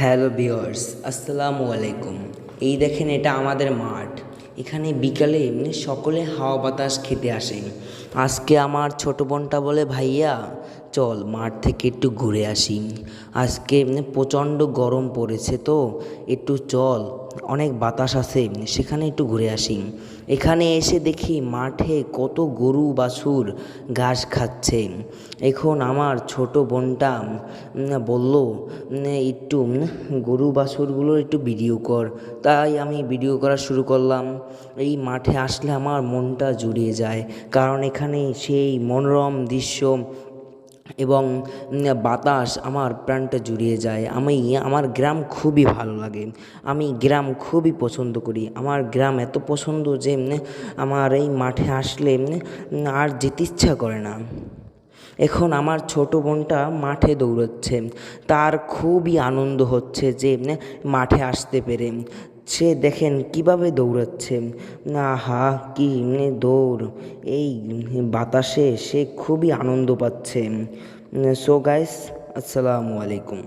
Hello বিয়ার্স আসসালামু আলাইকুম এই দেখেন, এটা আমাদের মাঠ। এখানে বিকালে এমনি সকলে হাওয়া বাতাস খেতে আসে। আজকে আমার ছোট বোনটা বলে, ভাইয়া, চল মাঠ থেকে একটু ঘুরে আসি। আজকে এমনি প্রচণ্ড গরম পড়েছে তো, একটু চল। অনেক বাতাস আছে, সেখানে একটু ঘুরে আসি। এখানে এসে দেখি মাঠে কত গরু বাছুর ঘাস খাচ্ছে। এখন আমার ছোট বোনটা বলল একটু গরু বাছুরগুলোর একটু ভিডিও কর। তাই আমি ভিডিও করা শুরু করলাম। এই মাঠে আসলে আমার মনটা জুড়িয়ে যায়, কারণ এখানে সেই মনোরম দৃশ্য এবং বাতাস আমার প্রাণটা জুড়িয়ে যায়। আমি, আমার গ্রাম খুবই ভালো লাগে। আমি গ্রাম খুবই পছন্দ করি। আমার গ্রাম এত পছন্দ যে, আমার এই মাঠে আসলে আর যেতে ইচ্ছা করে না। এখন আমার ছোট বোনটা মাঠে দৌড়চ্ছে। তার খুবই আনন্দ হচ্ছে যে, মাঠে আসতে পেরে। সে দেখেন কীভাবে দৌড়াচ্ছে। না হা কি দৌড়। এই বাতাসে সে খুবই আনন্দ পাচ্ছে। সো গাইস, আসসালামু আলাইকুম।